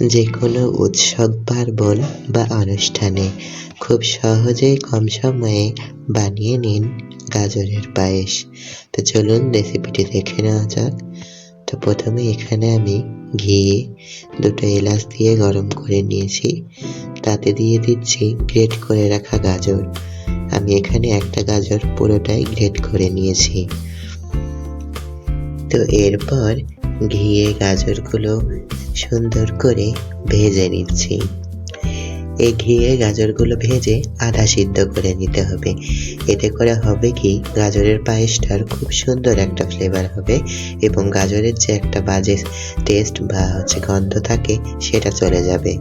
যে কোনো উৎসব, পার্বণ বা অনুষ্ঠানে খুব সহজেই কম সময়ে বানিয়ে নিন গাজরের পায়েস। তো চলুন রেসিপিটি দেখে নেওয়া যাক। তো প্রথমে এখানে আমি ঘি, দুটো এলাচ দিয়ে গরম করে নিয়েছি। তাতে দিয়ে দিচ্ছি গ্রেট করে রাখা গাজর। আমি এখানে একটা গাজর পুরোটাই গ্রেট করে নিয়েছি। তো এরপর ঘিয়ে গাজরগুলো সুন্দর করে ভেজে নিচ্ছি। এই ঘিয়ে গাজরগুলো ভেজে আধা সিদ্ধ করে নিতে হবে। এতে করে হবে কি, গাজরের পায়েসটার খুব সুন্দর একটা ফ্লেভার হবে এবং গাজরের যে একটা বাজে টেস্ট বা হচ্ছে গন্ধ থাকে, সেটা চলে যাবে।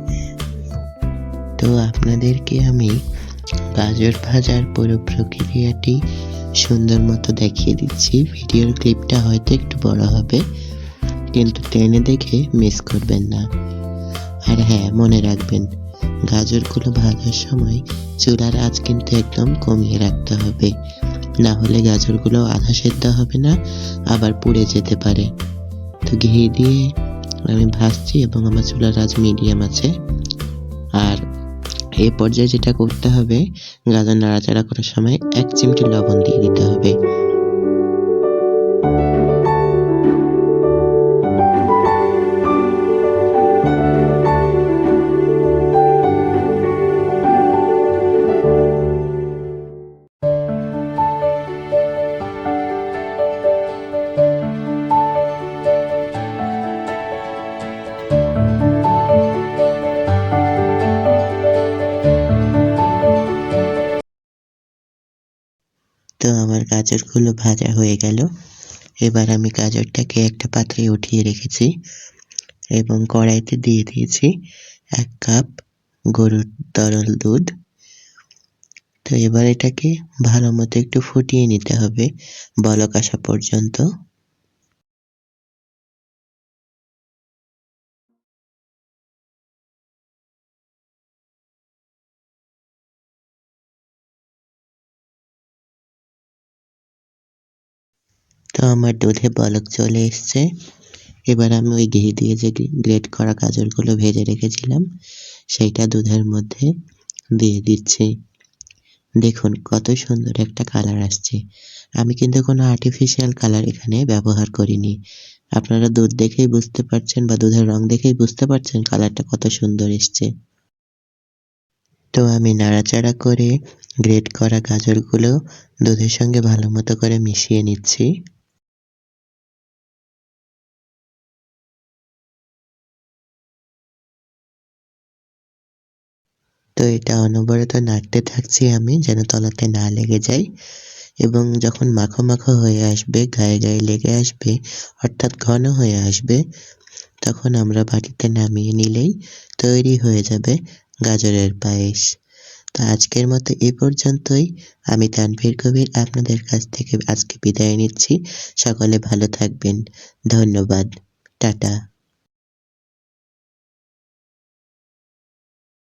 তো আপনাদেরকে আমি গাজর ভাজার পুরো প্রক্রিয়াটি সুন্দর মতো দেখিয়ে দিচ্ছি। ভিডিওর ক্লিপটা হয়তো একটু বড় হবে। কিন্তু টেনে দেখে মিস করবেন না। আর হ্যাঁ মনে রাখবেন, গাজরগুলো ভাজার সময় চুলার আঁচ কিন্তু একদম কমিয়ে রাখতে হবে। না হলে গাজরগুলো আধা সেদ্ধ হবে না, আবার পুড়ে যেতে পারে। তো ঘি দিয়ে আমি ভাজছি এবং আমার চুলার আঁচ মিডিয়াম আছে। আর এ পর্যায়ে যেটা করতে হবে, গাজর নাড়াচাড়া করার সময় এক চিমটি লবণ দিয়ে দিতে হবে। তো আমার গাজরগুলো ভাজা হয়ে গেল। এবার আমি গাজরটাকে একটা পাত্রে উঠিয়ে রেখেছি এবং কড়াইতে দিয়ে দিয়েছি এক কাপ গরুর তরল দুধ। তো এবার এটাকে ভালো মতো একটু ফুটিয়ে নিতে হবে বলক আসা পর্যন্ত। তো আমার দুধে বলক চলে এসছে। এবার আমি ওই ঘি দিয়ে যে গ্রেট করা গাজরগুলো ভেজে রেখেছিলাম, সেইটা দুধের মধ্যে দিয়ে দিচ্ছি। দেখুন কত সুন্দর একটা কালার আসছে। আমি কিন্তু কোনো আর্টিফিশিয়াল কালার এখানে ব্যবহার করিনি। আপনারা দুধ দেখেই বুঝতে পারছেন বা দুধের রং দেখেই বুঝতে পারছেন কালারটা কত সুন্দর এসছে। তো আমি নাড়াচাড়া করে গ্রেট করা গাজরগুলো দুধের সঙ্গে ভালো মতো করে মিশিয়ে নিচ্ছি। তো এটা অনবরত নাড়তে থাকছি আমি যেন তলাতে না লেগে যায়। এবং যখন মাখো মাখো হয়ে আসবে, গায়ে গায়ে লেগে আসবে, অর্থাৎ ঘন হয়ে আসবে, তখন আমরা বাটিতে নামিয়ে নিলেই তৈরি হয়ে যাবে গাজরের পায়েস। তো আজকের মতো এ পর্যন্তই। আমি তানভীর কবির আপনাদের কাছ থেকে আজকে বিদায় নিচ্ছি। সকলে ভালো থাকবেন। ধন্যবাদ। টাটা।